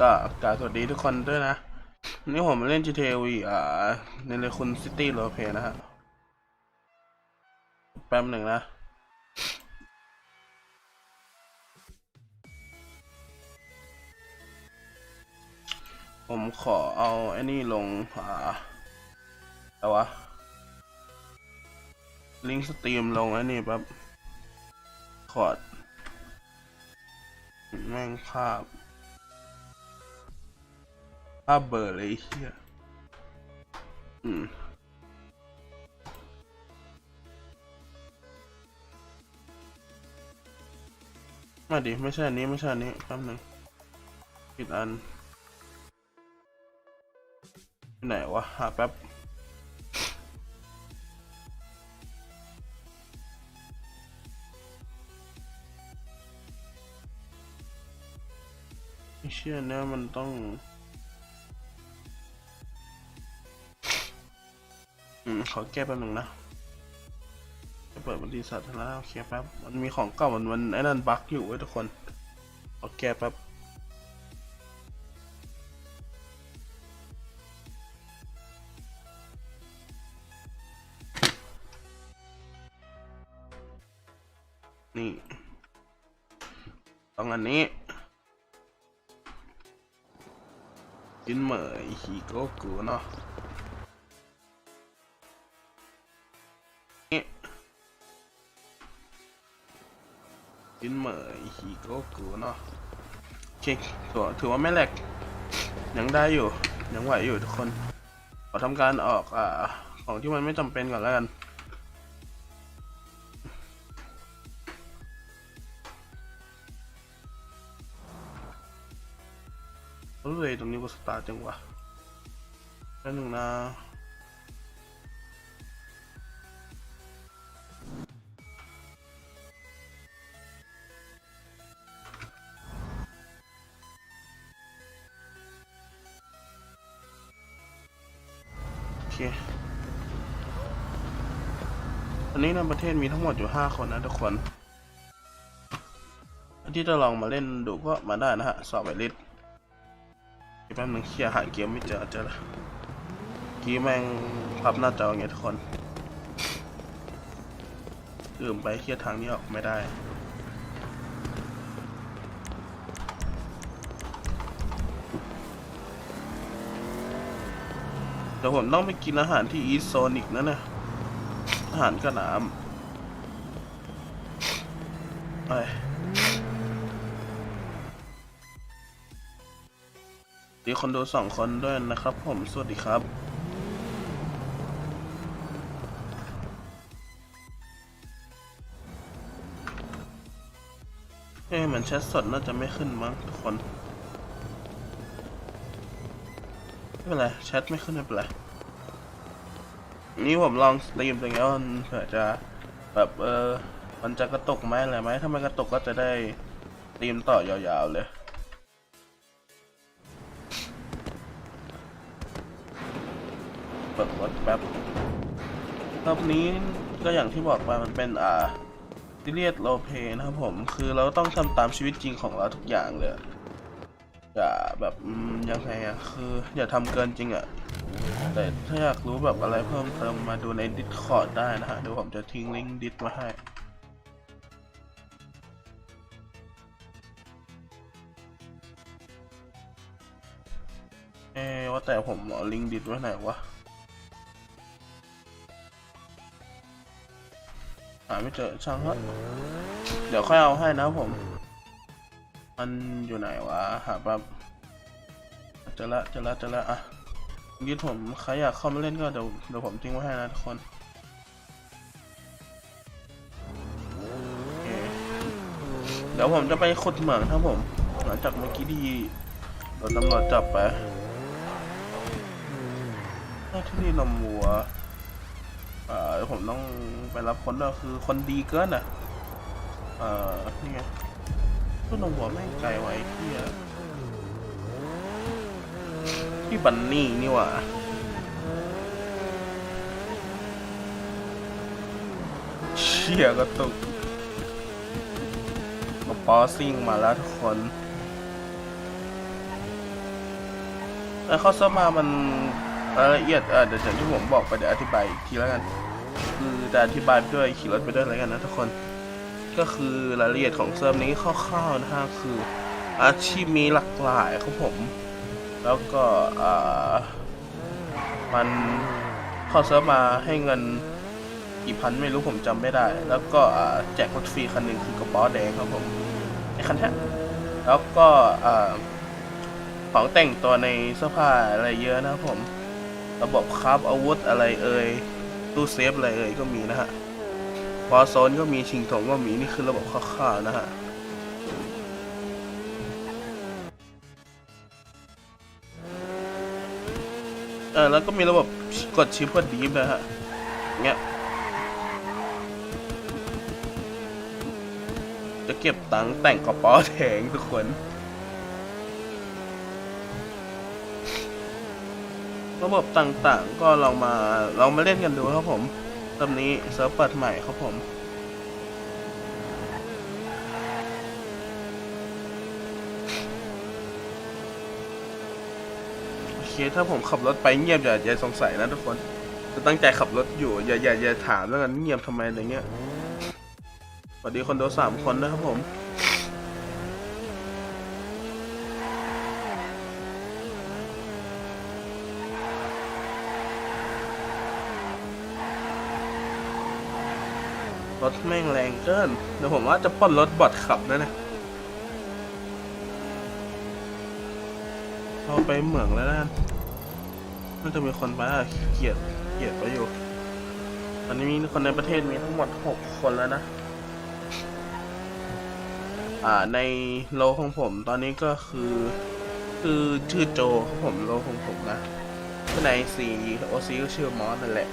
ก็กล่าวสวัสดีทุกคนด้วยนะ นี่ผมมาเล่น GTA V อ่าในเลคุณซิตี้โรเพนะฮะ แป๊บหนึ่งนะผมขอเอาไอ้นี่ลงอ่าแต่วะ ลิงก์สตรีมลงไอ้นี่แป๊บคอด แม่งภาพ ภาพเบอร์เลยเฮียอืมมาดิ ไม่ใช่อันนี้ ไม่ใช่อันนี้แป๊บหนึงผิดอันที่ไหนวะ หาแป๊บไอ้เชื่อเนี่ยมันต้อง ขอแก้แป๊บหนึ่งนะจะเปิดบัญชีสาธารณะโอเคแป๊บมันมีของเก่ามันมันไอ้นั่นบั๊กอยู่เว้ยทุกคนขอแก้แป๊บนี่ต้องอันนี้กินเหมยฮีโกกูเนาะ โกกูเนาะโอเคถือถือว่าไม่แหลกยังได้อยู่ ยังไหวอยู่ทุกคน ขอทำการออกอ่าของที่มันไม่จำเป็นก่อนแล้วกันรู้เลยตรงนี้กูสตาร์ทจังวะแป๊บนึงนะ นี้ในประเทศมีทั้งหมดอยู่ 5 คนนะทุกคน ที่จะลองมาเล่นดูก็มาได้นะฮะ สอบไปลิสแป๊บนึงเคลียร์หาเกมไม่เจอเจอละกี้แม่งพับหน้าจอไงทุกคนลืมไปเคลียร์ทางนี้ออกไม่ได้เดี๋ยวผมต้องไปกินอาหารที่อีสโซนิกนั่นนะ หารกระหนามไปดีคนดูสองคนด้วยนะครับ ผมสวัสดีครับเอ๊ะเหมือนแชทสดน่าจะไม่ขึ้นมั้งทุกคน ไม่เป็นไรแชทไม่ขึ้นไม่เป็นไร นี่ผมลองสตรีมตรงนี้มันเผื่อจะแบบเออมันจะกระตุกไหมอะไรไหมถ้ามันกระตุกก็จะได้สตรีมต่อยาวๆเลยเปิดรถแป๊บรอบนี้ก็อย่างที่บอกไปมันเป็นอ่าซีเรียสโรเพนะครับผม คือเราต้องทำตามชีวิตจริงของเราทุกอย่างเลย อะอย่าแบบยังไงอะคืออย่าทำเกินจริงอะแต่ถ้าอยากรู้แบบอะไรเพิ่มเติมมาดูใน Discord ได้นะฮะ เดี๋ยวผมจะทิ้งลิงก์ดิสมาให้เอ๊ว่าแต่ผมลิงก์ดิสไว้ไหนวะหาไม่เจอช่างเถอะเดี๋ยวค่อยเอาให้นะผม มันอยู่ไหนวะหาแบบเจอละเจอละเจอละอะยึดผมใครอยากเข้ามาเล่นก็เดี๋ยวเดี๋ยวผมทิ้งไว้ให้นะทุกคนเดี๋ยวผมจะไปขุดเหมืองครับผมหลังจากเมื่อกี้ที่โดนตำรวจจับไปที่นี่นมวัวเอ่อผมต้องไปรับคนด้วยคือคนดีเกินอะ เอ่อนี่ไง ต้นหัวแม่งไกลไว้ที่ที่บันนี่นี่ว่าเชี่ยก็ตุกมาปอซิ่งมาแล้วทุกคนแล้วเข้าเซิร์ฟมามันรายละเอียดเดี๋ยวอย่างที่ผมบอกไปเดี๋ยวอธิบายอีกทีแล้วกัน คือจะอธิบายไปด้วยขี่รถไปด้วยอะไรกันนะทุกคน ก็คือรายละเอียดของเซิร์ฟนี้คร่าวๆนะฮะคือ อาชีพมีหลากหลายครับผม แล้วก็อ่ามันเข้าเซิร์ฟมาให้เงินกี่พันไม่รู้ผมจำไม่ได้ แล้วก็แจกรถฟรีคันหนึ่งคือกระป๋าแดงครับผมไอ้คันแท้แล้วก็อ่าของแต่งตัวในเสื้อผ้าอะไรเยอะนะครับผม ระบบคราฟอาวุธอะไรเอ่ยตู้เซฟอะไรเอ่ยก็มีนะฮะ วอโซนก็มีชิงถงก็มีนี่คือระบบคร่าวๆนะฮะเออแล้วก็มีระบบกดชิปเพื่อดีฟนะฮะเงี้ยจะเก็บตังค์แต่งกระเป๋าแดงทุกคนระบบต่างๆ ก็ลองมาลองมาเล่นกันดูครับผม ตอนนี้เซิร์ฟเปิดใหม่ครับผมโอเคถ้าผมขับรถไปเงียบอย่าอย่าสงสัยนะทุกคนจะตั้งใจขับรถอยู่อย่าอย่าอย่าถามแล้วกันเงียบทำไมอะไรเงี้ยสวัสดีคนดูสามคนนะครับผม ถแม่งแรงเกิน เดี๋ยวผมว่าจะปล้นรถบอดขับนะเนี่ยเอาไปเหมืองแล้วนะน่าจะมีคนไปอะเกียดเกียดไปอยู่ ตอนนี้มีคนในประเทศมีทั้งหมดหกคนแล้วนะอ่าในโลของผมตอนนี้ก็คือ คือชื่อโจครับผมโลของผมนะในซีโอซีก็ชื่อมอสนั่นแหละ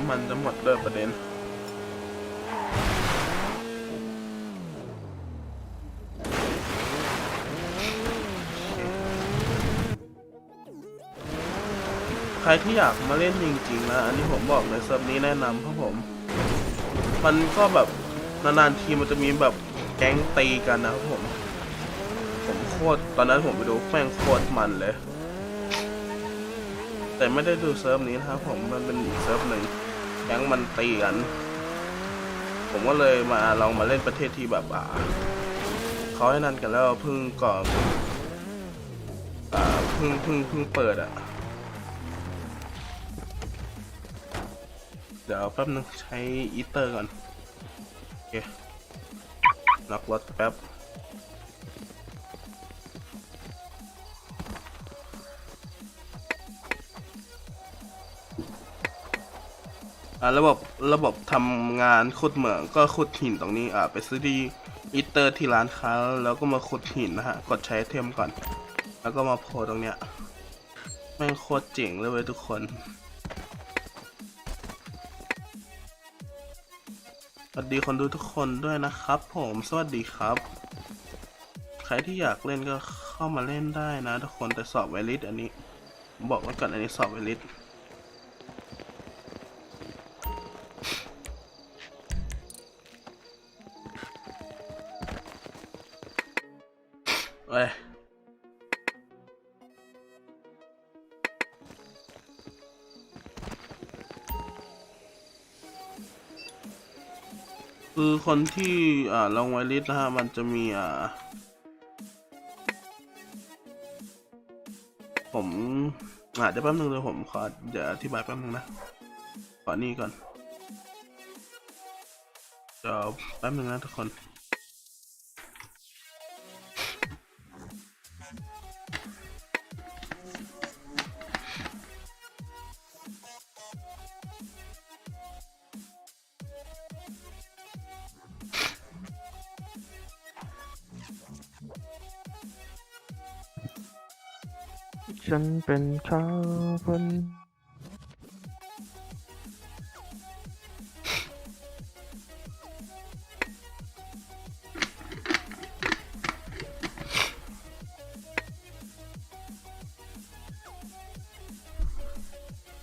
น้ำมันจะหมดเลยประเด็น ใครที่อยากมาเล่นจริงๆนะ อันนี้ผมบอกเลยเซิร์ฟนี้แนะนำครับผม มันก็แบบนานๆทีมันจะมีแบบแก๊งตีกันนะครับผม ผมโคตร ตอนนั้นผมไปดูแม่งโคตรมันเลย แต่ไม่ได้ดูเซิร์ฟนี้นะครับผม มันเป็นอีกเซิร์ฟหนึ่ง ก๊งมันตีกัน ผมก็เลยมาลองมาเล่นประเทศที่แบบอ่าเขาให้นั่นกันแล้วเพิ่งก่อนอ่าเพิ่งเพิ่งเพิ่งเปิดอะ เดี๋ยวแป๊บนึงใช้อีเตอร์ก่อน โอเค ล็อกรถแป๊บ อ่าระบบระบบทำงานขุดเหมืองก็ขุดหินตรงนี้อ่าไปซื้อที่อีเตอร์ที่ร้านค้าแล้วก็มาขุดหินนะฮะกดใช้เทมก่อน แล้วก็มาโพตรงเนี้ยแม่งโคตรเจ๋งเลยเว้ยทุกคนสวัสดีคนดูทุกคนด้วยนะครับ ผมสวัสดีครับ ใครที่อยากเล่นก็เข้ามาเล่นได้นะ ทุกคนแต่สอบไวลิสอันนี้ บอกไว้ก่อนอันนี้สอบไวลิส เอ้ยคือคนที่อ่าลงไวลิสนะฮะมันจะมีอ่า ผมอ่าเดี๋ยวแป๊บนึงเลยผมขอเดี๋ยวอธิบายแป๊บนึงนะขอนี่ก่อนเดี๋ยวแป๊บนึงนะทุกคน ฉันเป็นคาร์บอน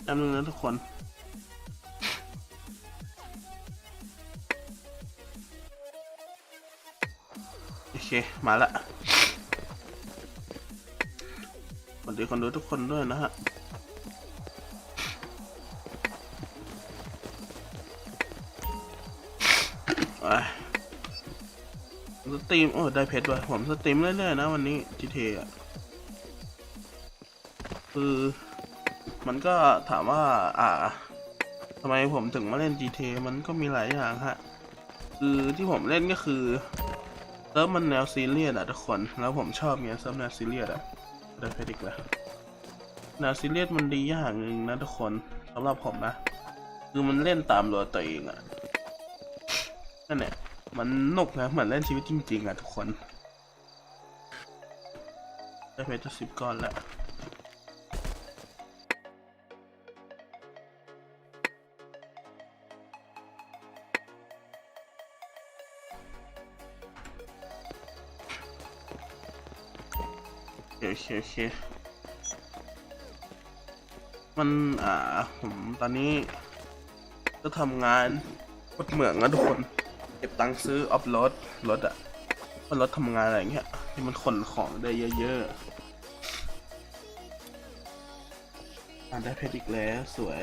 จำนวนนทุกคน โอเค มาละ ดีคนดูทุกคนด้วยนะฮะอะสตรีม โอ้ ได้เพชรด้วยผมสตรีมเรื่อยๆนะวันนี้ GTA อะ คือมันก็ถามว่า อ่าทำไมผมถึงมาเล่น GTA มันก็มีหลายอย่างฮะ คือที่ผมเล่นก็คือเซิร์ฟมันแนวซีเรียสอะทุกคน แล้วผมชอบเงี้ยเซิร์ฟแนวซีเรียสอะ ได้เพชรอีกแล้วนาซิเลียสมันดีอย่างหนึ่งนะทุกคนสำหรับผมนะ คือมันเล่นตามตัวตัวเองอะนั่นแหละมันนกนะเหมือนเล่นชีวิตจริง ๆอะทุกคน ได้เพชรสิบก้อนแล้ว เคโอเคโอเคมันอ่าผมตอนนี้ ก็ทำงานรถเหมืองนะทุกคน เก็บตังค์ซื้อออฟโรดรถอะว่ารถทำงานอะไรเงี้ยที่มันขนของได้เยอะๆอ่าได้เพชรอีกแล้วสวย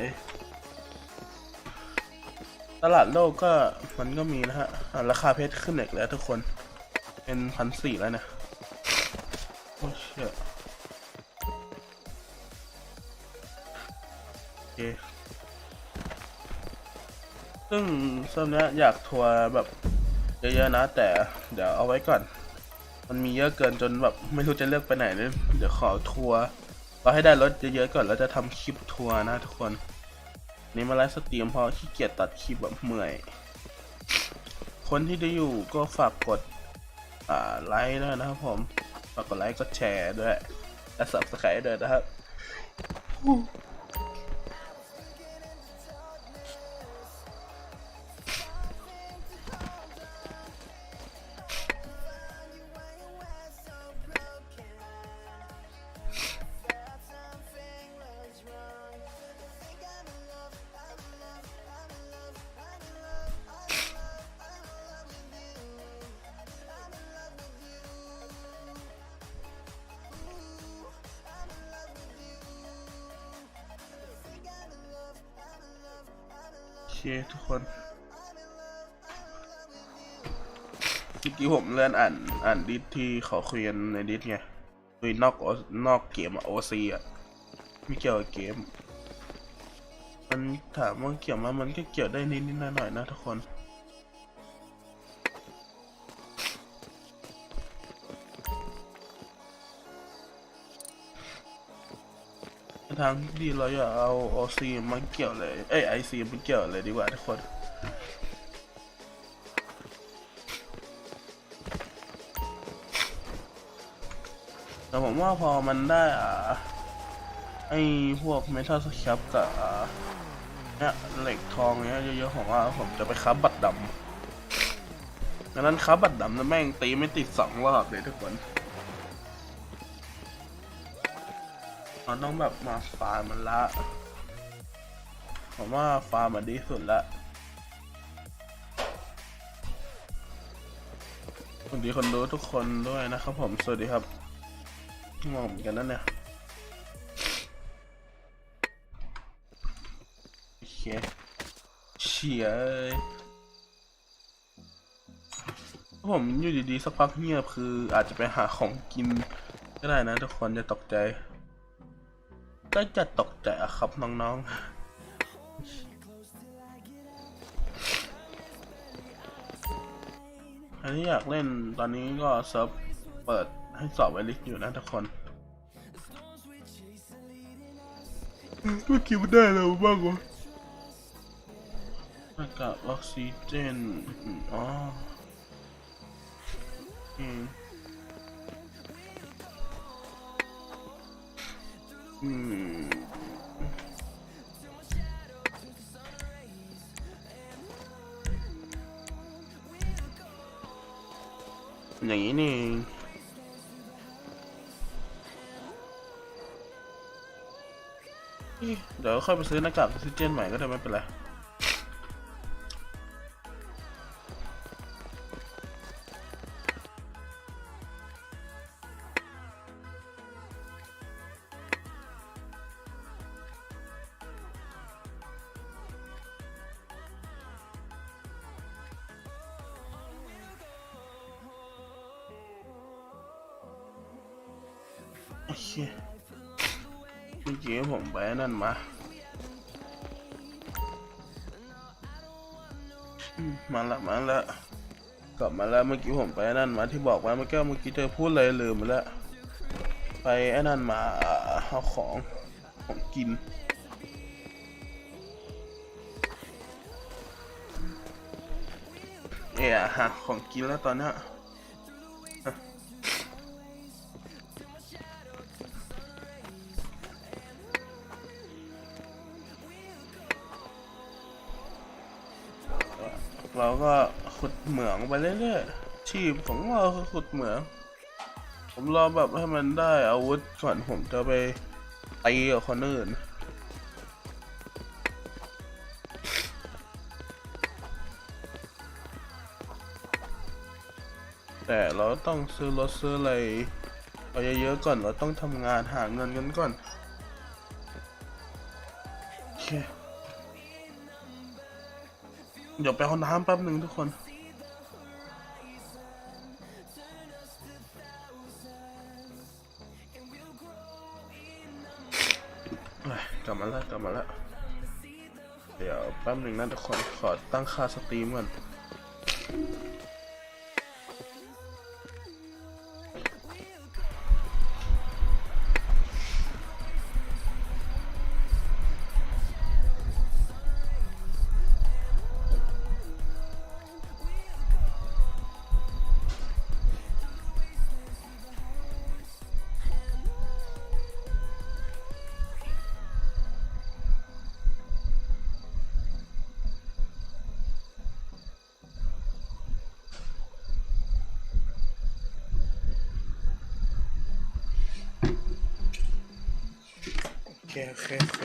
ตลาดโลกก็มันก็มีนะฮะอ่าราคาเพชรขึ้นอีกแล้วทุกคน เป็นพันสี่แล้วเนะ ซึ่งเซิร์ฟเนี้ยอยากทัวร์แบบเยอะๆนะ แต่เดี๋ยวเอาไว้ก่อน มันมีเยอะเกินจนแบบไม่รู้จะเลือกไปไหนเลยเดี๋ยวขอทัวร์เราให้ได้รถเยอะๆก่อนแล้วจะทำคลิปทัวร์นะทุกคน นี่มาไลฟ์สตรีมเพราะขี้เกียจตัดคลิปแบบเมื่อย คนที่ได้อยู่ก็ฝากกดอ่าไลค์ด้วยนะครับผม ฝากกดไลค์กดแชร์ด้วยและ subscribe ด้วยนะครับ ทุกคนเมื่อกี้ผมเลื่อนอ่านอ่านดิสที่เขาคุยกันในดิสไงคุยนอกนอกเกมอะโอซีอะไม่เกี่ยวกับเกม มันถามว่าเกี่ยวไหมามันก็เกี่ยวได้นิดนิดหน่อยหน่อยนะทุกคน ทางที่ดีเราอย่าเอาโอซีมาเกี่ยวเลย เอ้ยไอซีมาเกี่ยวเลยดีกว่าทุกคนแต่ผมว่าพอมันได้อ่าไอพวกเมทัลสครับกับเนี่ยเหล็กทองเนี้ยเยอะๆผมว่าผมจะไปคับบัตรดำดังนั้นคับบัตรดำนะแม่งตีไม่ติดสองรอบเลยทุกคน มันต้องแบบมาฟาร์มมันละ ผมว่าฟาร์มมันดีสุดละสวัสดีคนดูทุกคนด้วยนะครับผมสวัสดีครับงงเหมือนกันนั่นเนี่ยโอเคเฉียเอ้ยถ้าผมอยู่ดีๆสักพักเงียบคืออาจจะไปหาของกินก็ได้นะทุกคนอย่าตกใจ ก็จะตกใจอะครับน้องๆ อันนี้อยากเล่นตอนนี้ก็เซิร์ฟเปิดให้สอบไวลิสอยู่นะทุกคนเมื่อกี้มันได้แล้วบ้างวะหน้ากากออกซิเจน อ๋ออืม อย่างนี้นี่เองเอ๊ะเดี๋ยวค่อยไปซื้อหน้ากากออกซิเจนใหม่ก็ได้ไม่เป็นไร เมื่อกี้ผมไปนั่นมามาละมาละกลับมาแล้วเมื่อกี้ผมไปนั่นมาที่บอกไว้เมื่อกี้เมื่อกี้เจอพูดเลยลืมไปแล้วไปไอ้นั่นมาเอาของของกินเอะหาของกินแล้วตอนนี้ เราก็ขุดเหมืองไปเรื่อยๆชีพของเราคือขุดเหมือง ผมรอแบบให้มันได้อาวุธก่อนผมจะไปตีกับคนอื่นแต่เราต้องซื้อรถซื้ออะไรเอาเยอะๆก่อนเราต้องทำงานหาเงินกันก่อน เดี๋ยวไปเอาน้ำแป๊บหนึ่งทุกคน กลับมาแล้วกลับมาแล้ว เดี๋ยวแป๊บหนึ่งนะทุกคน ขอตั้งค่าสตรีมก่อน เคโอเคโอเค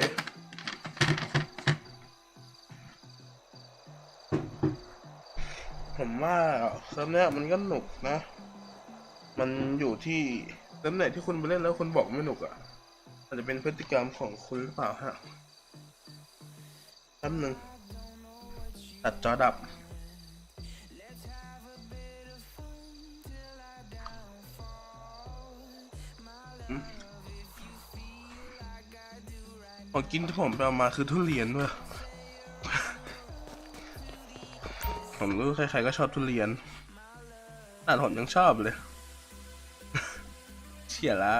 ผมว่าเซิร์ฟเนี้ยมันก็หนุกนะ มันอยู่ที่เซิร์ฟไหนที่คุณไปเล่นแล้วคุณบอกไม่หนุกอะอาจจะเป็นพฤติกรรมของคุณหรือเปล่าฮะแป๊บหนึ่งตัดจอดับ ของกินที่ผมไปเอามาคือทุเรียนด้วยผมรู้ใครๆก็ชอบทุเรียนแต่ผมยังชอบเลย เฉียละ